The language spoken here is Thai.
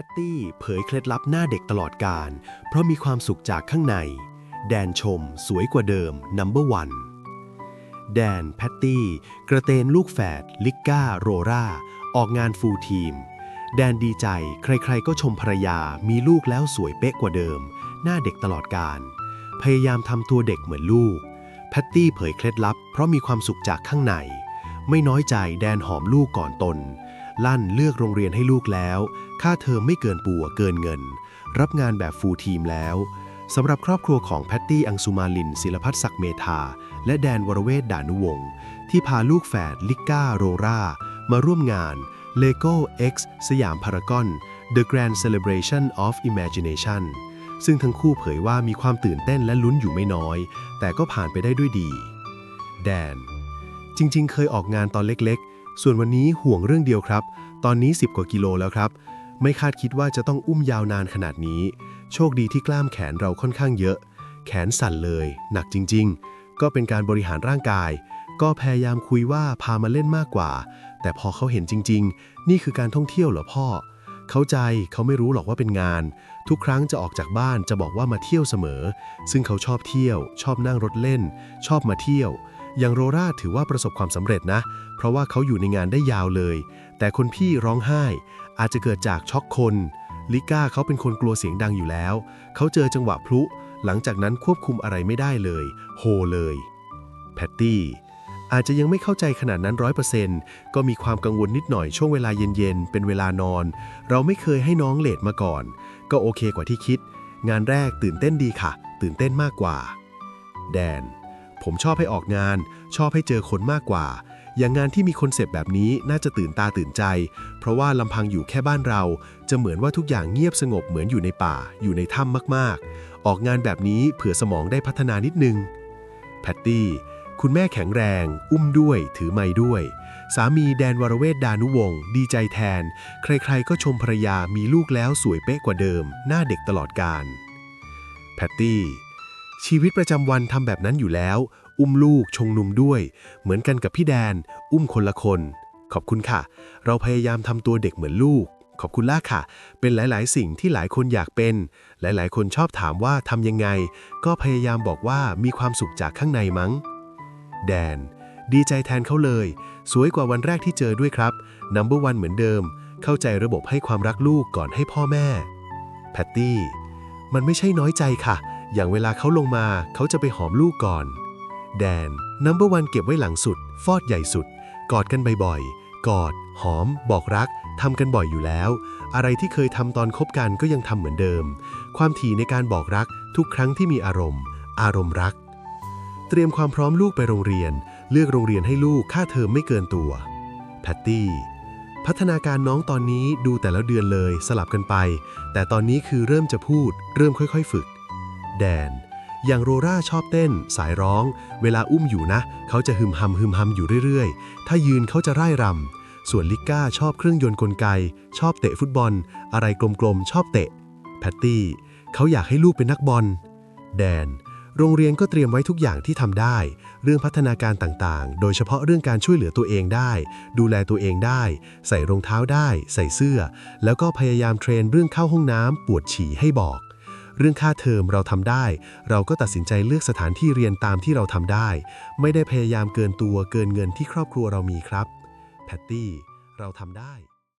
พตตี้เผยเคล็ดลับหน้าเด็กตลอดการ เพราะมีความสุขจากข้างใน แดนชม สวยกว่าเดิมนัมเบอร์วันแดน แพตตี้ กระเตนลูกแฝด ลิกก้า โรราออกงานฟูลทีม แดนดีใจ ใครๆ ก็ชมภรรยา มีลูกแล้วสวยเป๊ะกว่าเดิม หน้าเด็กตลอดการ พยายามทำตัวเด็กเหมือนลูก แพตตี้เผยเคล็ดลับ เพราะมีความสุขจากข้างใน ไม่น้อยใจแดนหอมลูกก่อนตน ลั่นเลือกโรงเรียนให้ลูกแล้ว ค่าเทอมไม่เกินปัวเกินเงิน รับงานแบบฟูลทีมแล้วสำหรับครอบครัวของแพตตี้อังสุมาลินศิลพัฒศักเมธา และแดนวรเวศดานุวงศ์ที่พาลูกแฝดลิก้าโรรามาร่วมงาน Lego X สยามพารากอน The Grand Celebration of Imagination ซึ่งทั้งคู่เผยว่ามีความตื่นเต้นและลุ้นอยู่ไม่น้อย แต่ก็ผ่านไปได้ด้วยดี แดน จริงๆ เคยออกงานตอนเล็กๆ ส่วนวันนี้ห่วงเรื่องเดียวครับ ตอนนี้ 10 กว่ากิโลแล้วครับ ไม่คาดคิดว่าจะต้องอุ้มยาวนานขนาดนี้ โชคดีที่กล้ามแขนเราค่อนข้างเยอะ แขนสั่นเลย หนักจริง ๆ ก็เป็นการบริหารร่างกาย ก็พยายามคุยว่าพามาเล่นมากกว่า แต่พอเขาเห็นจริง ๆ นี่คือการท่องเที่ยวเหรอพ่อ เข้าใจเขาไม่รู้หรอกว่าเป็นงาน ทุกครั้งจะออกจากบ้านจะบอกว่ามาเที่ยวเสมอ ซึ่งเขาชอบเที่ยว ชอบนั่งรถเล่น ชอบมาเที่ยวอย่างโรราถือว่าประสบความสำเร็จนะ เพราะว่าเขาอยู่ในงานได้ยาวเลย แต่คนพี่ร้องไห้ อาจจะเกิดจากช็อกคน ลิก้าเขาเป็นคนกลัวเสียงดังอยู่แล้ว เขาเจอจังหวะพลุ หลังจากนั้นควบคุมอะไรไม่ได้เลย โฮเลย แพตตี้อาจจะยังไม่เข้าใจขนาดนั้นร้อยเปอร์เซ็นต์ก็มีความกังวลนิดหน่อยช่วงเวลาเย็นๆ เป็นเวลานอน เราไม่เคยให้น้องเลทมาก่อน ก็โอเคกว่าที่คิด งานแรกตื่นเต้นดีค่ะ ตื่นเต้นมากกว่า แดน ผมชอบให้ออกงาน ชอบให้เจอคนมากกว่า อย่างงานที่มีคอนเซปต์แบบนี้น่าจะตื่นตาตื่นใจ เพราะว่าลำพังอยู่แค่บ้านเรา จะเหมือนว่าทุกอย่างเงียบสงบเหมือนอยู่ในป่า อยู่ในถ้ำมากๆ ออกงานแบบนี้เผื่อสมองได้พัฒนานิดนึง แพตตี้คุณแม่แข็งแรง อุ้มด้วย ถือไม้ด้วย สามีแดนวรเวศดานุวงศ์ดีใจแทน ใครๆก็ชมภรรยามีลูกแล้วสวยเป๊ะกว่าเดิม หน้าเด็กตลอดกาลแพตตี้ ชีวิตประจำวันทำแบบนั้นอยู่แล้ว อุ้มลูกชงนมด้วย เหมือนกันกับพี่แดน อุ้มคนละคน ขอบคุณค่ะ เราพยายามทำตัวเด็กเหมือนลูก ขอบคุณล่าค่ะ เป็นหลาย ๆ สิ่งที่หลายคนอยากเป็น หลาย ๆ คนชอบถามว่าทำยังไง ก็พยายามบอกว่ามีความสุขจากข้างในมั้ง แดน ดีใจแทนเขาเลย สวยกว่าวันแรกที่เจอด้วยครับนัมเบอร์วันเหมือนเดิม เข้าใจระบบให้ความรักลูกก่อนให้พ่อแม่ แพตตี้ มันไม่ใช่น้อยใจค่ะ อย่างเวลาเขาลงมาเขาจะไปหอมลูกก่อน แดนนัมเบอร์วันเก็บไว้หลังสุด ฟอดใหญ่สุด กอดกันบ่อยๆ กอด หอม บอกรักทำกันบ่อยอยู่แล้ว อะไรที่เคยทำตอนคบกันก็ยังทำเหมือนเดิม ความถี่ในการบอกรักทุกครั้งที่มีอารมณ์ อารมณ์รัก เตรียมความพร้อมลูกไปโรงเรียน เลือกโรงเรียนให้ลูกค่าเทอมไม่เกินตัว แพตตี้พัฒนาการน้องตอนนี้ดูแต่ละเดือนเลยสลับกันไป แต่ตอนนี้คือเริ่มจะพูด เริ่มค่อย ๆ ฝึก แดน อย่างโรราชอบเต้น สายร้อง เวลาอุ้มอยู่นะ เขาจะหึมหำหึมหำอยู่เรื่อยๆ ถ้ายืนเขาจะไร่รำ ส่วนลิก้าชอบเครื่องยนต์กลไก ชอบเตะฟุตบอล อะไรกลมๆ ชอบเตะ แพตตี้ เขาอยากให้ลูกเป็นนักบอล แดน โรงเรียนก็เตรียมไว้ทุกอย่างที่ทำได้ เรื่องพัฒนาการต่างๆ โดยเฉพาะเรื่องการช่วยเหลือตัวเองได้ ดูแลตัวเองได้ ใส่รองเท้าได้ ใส่เสื้อ แล้วก็พยายามเทรนเรื่องเข้าห้องน้ำปวดฉี่ให้บอก เรื่องค่าเทอมเราทำได้ เราก็ตัดสินใจเลือกสถานที่เรียนตามที่เราทำได้ ไม่ได้พยายามเกินตัวเกินเงินที่ครอบครัวเรามีครับ แพตตี้ เราทำได้